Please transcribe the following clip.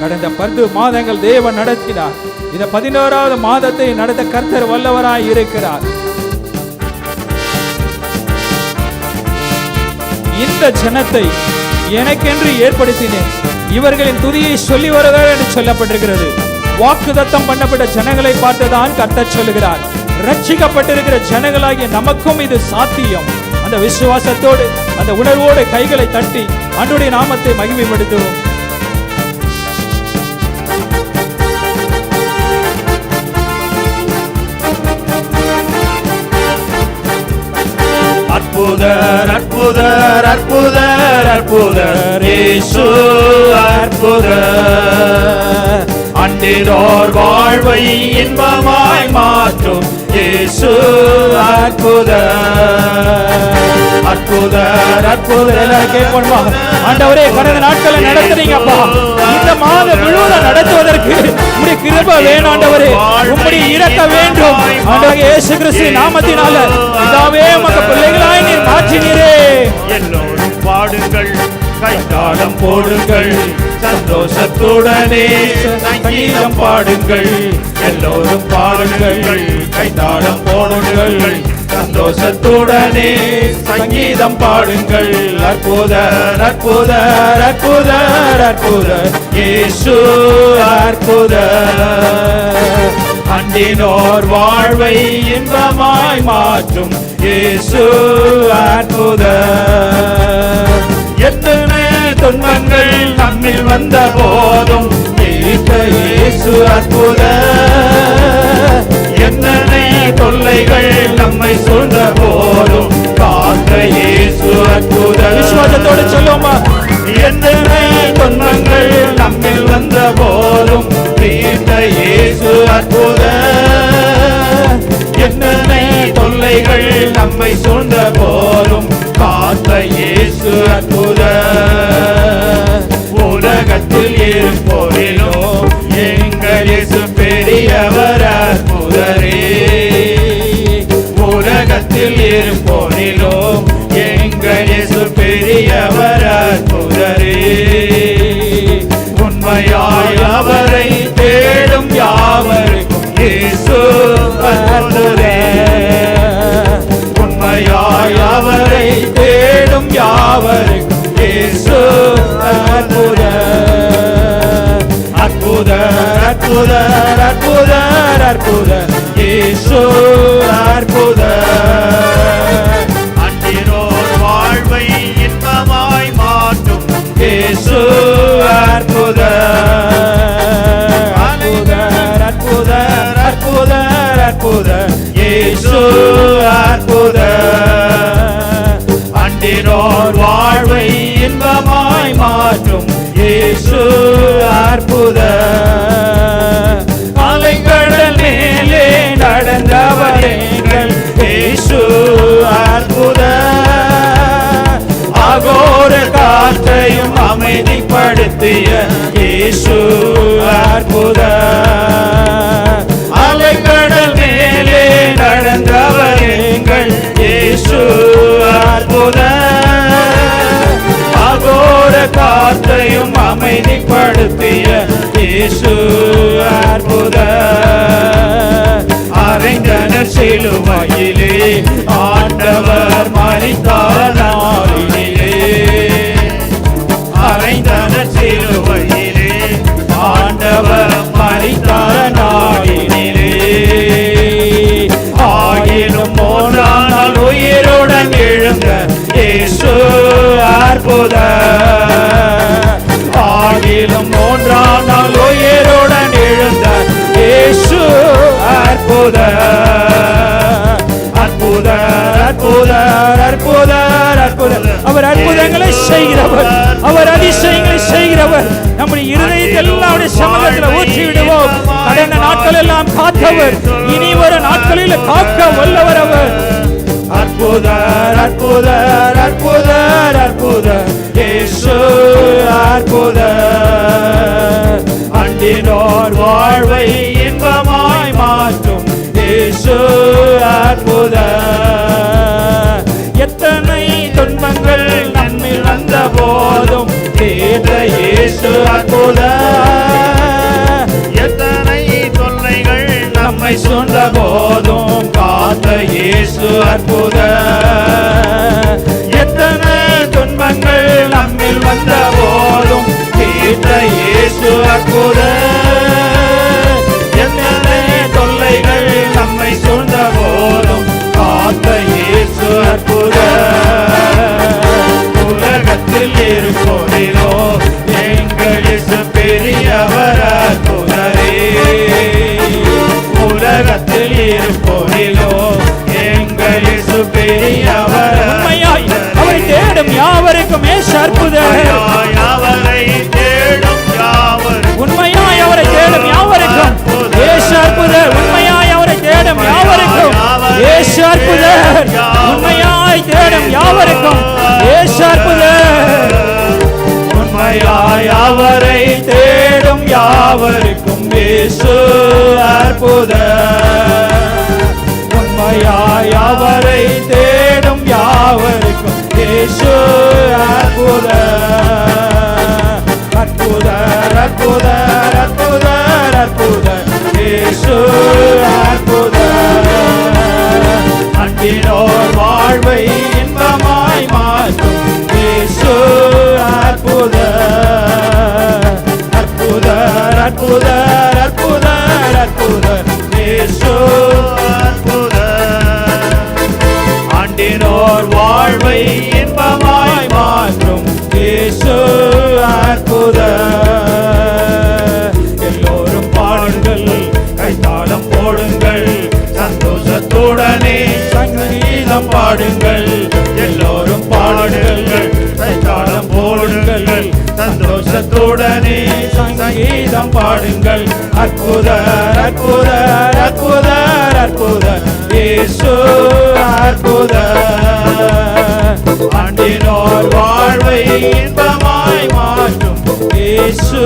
கடந்த பத்து மாதங்கள் தேவன் நடத்தினார். இந்த பதினோராவது மாதத்தை நடத்த கர்த்தர் வல்லவராய் இருக்கிறார். இந்த ஜனத்தை எனக்கென்று ஏற்படுத்தினேன். இவர்களின் துதியை சொல்லி வருகிறார் என்று சொல்லப்பட்டிருக்கிறது. வாக்குதத்தம் பண்ணப்பட்ட ஜனங்களை பார்த்துதான் கர்த்தர் சொல்லுகிறார். ரட்சிக்கப்பட்டிருக்கிற ஜனங்களாகிய நமக்கும் இது சாத்தியம். அந்த விசுவாசத்தோடு அந்த உணர்வோடு கைகளை தட்டி அன்றுடைய நாமத்தை மகிமைப்படுத்துவோம். அற்புதர் அற்புதர் அற்புதர் அற்புதர். ஏசு அற்புதர். அன்றினோர் வாழ்வை இன்பமாய் மாற்றும். ஏசு அற்புதர். அற்புதர் அற்புதர். எல்லாரும் கேட்போமா ஆண்டவரே கடந்த நாட்களை நடத்துறீங்கப்பா. இந்த மாத முழுவதும் நடத்துவதற்கு உங்களுடைய கிருப வேணும் ஆண்டவரே. உங்களுடைய இறக்க வேண்டும். ஆண்டவரே இயேசு கிறிஸ்து நாமத்தினால. இதாவே உமக்கு பிள்ளைகளாய் கைத்தாளம் போடுங்கள். சந்தோஷத்துடனே சங்கீதம் பாடுங்கள். எல்லோரும் பாடுங்கள். கைத்தாளம் போடுங்கள். சந்தோஷத்துடனே சங்கீதம் பாடுங்கள். அற்புத அற்புத அற்புத அற்புத. இயேசு அற்புத. அண்டினோர் வாழ்வை இன்பமாய் மாற்றும். இயேசு அற்புத. துன்பங்கள் நம்மில் வந்த போதும் இயேசு அற்புதர் எத்தனை தொல்லைகள் நம்மை சூழ்ந்த போதும் காத்த இயேசு அற்புதர் விசுவாசத்தோடு சொல்லுவோமா? எத்தனை துன்பங்கள் நம்மில் வந்த போதும் தீர்த்த இயேசு அற்புத. எத்தனை தொல்லைகள் நம்மை சூழ்ந்த அற்புதர் அற்புதர் அற்புதர் இயேசு அற்புதர் அன்றினோர் வாழ்வை இன்பமாய் மாற்றும். இயேசு அற்புதர் அற்புதர் அற்புதர் அற்புதர் அற்புதர் இயேசு அற்புதர் அன்றினோர் வாழ்வை இன்பமாய் மாற்றும். இயேசு அற்புதர் காற்றையும் அமைதிப்படுத்திய இயேசு அற்புத. அலைக்கடல் மேலே நடந்தவர் எங்கள் இயேசு அற்புத. அகோர காத்தையும் அமைதிப்படுத்திய இயேசு அற்புத. அரைந்தனர் சிலுவையிலே ஆண்டவர் மறித்தார் போத ஆகிலும் மூன்றாம் நாள் உயிருடன் எழுந்த இயேசு அற்புத அற்புத அற்புத அற்புத அற்புத. அவர் அற்புதங்களை செய்கிறவர் அவர் அதிசயங்களை செய்கிறவர். நம்முடைய இருதயத்தை எல்லாம் சமூகத்தில் ஊற்றி விடுவோம் கடந்த நாட்கள் எல்லாம் காத்தவர் இனி வரும் நாட்களில் காக்க வல்லவர் அவர். அற்புதர் அற்புதர் அற்புதர் அற்புதர். இயேசு அற்புதர். அன்றினோர் வாழ்வை இன்பமாய் மாற்றும். இயேசு அற்புதர். எத்தனை துன்பங்கள் நம்மில் வந்த போதும் தீர்த்த இயேசு அற்புதர். எத்தனை தொல்லைகள் நம்மை சொன்ன போதும் இயேசு அற்புத. எத்தனை துன்பங்கள் நம்மில் வந்த போதும் தீர்த்த இயேசு அற்புத. எத்தனை தொல்லைகள் நம்மை சூழ்ந்த போதும் காத்த இயேசு அற்புத. உலகத்தில் இருப்போதிலோ எங்கள் இயேசு பெரியவர் அற்புதரே. உலகத்தில் இருப்போதிலோ அற்புதர் அவரை தேடும் உண்மையாய் அவரை தேடும் யாவருக்கும். ஏசு அற்புதர் உண்மையாய் அவரை தேடும் யாவருக்கும். ஏசு அற்புதர் உண்மையாய் தேடும் யாவருக்கும். ஏசு அற்புதர் உண்மையாய் அவரை தேடும் யாவருக்கும். அற்புத உண்மையாய் அவரை தேடும் யாவருக்கும். இயேசு அற்புத அற்புதர் பாடுங்கள். எல்லோரும் பாடுங்கள். கைத்தாளம் போடுங்கள். சந்தோஷத்துடனே சங்கீதம் பாடுங்கள். அற்புதர் அற்புதர் அற்புதர் அற்புதர் இயேசு அற்புதர் ஆண்டினோர் வாழ்வை இன்பமாய் மாற்றும். இயேசு